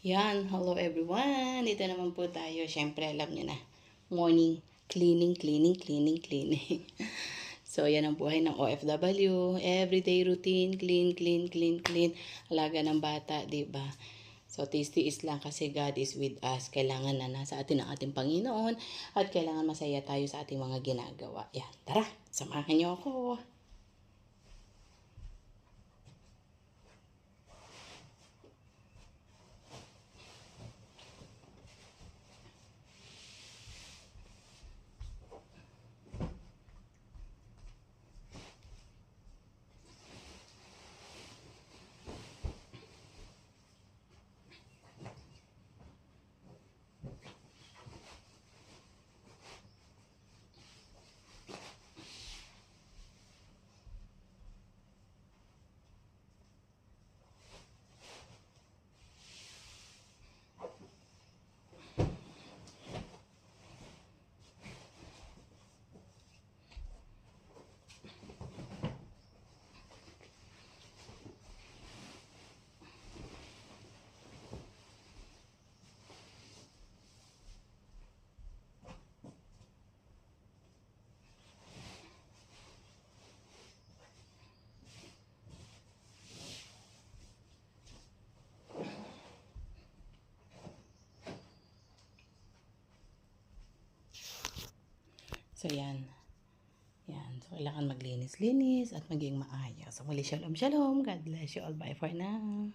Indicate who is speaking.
Speaker 1: Yan, hello everyone. Dito naman po tayo. Siyempre, alam niyo na. Morning cleaning, cleaning, cleaning, cleaning. so, yan ang buhay ng OFW. Everyday routine, clean, clean, clean, clean. Alaga ng bata, 'di ba? So, tiis-tiis lang kasi God is with us. Kailangan na nasa atin ang ating Panginoon at kailangan masaya tayo sa ating mga ginagawa. Yan, tara, samahan niyo ako. So, yan. Yan. So, kailangan maglinis-linis at maging maayos. So, muli shalom, shalom. God bless you all. Bye for now.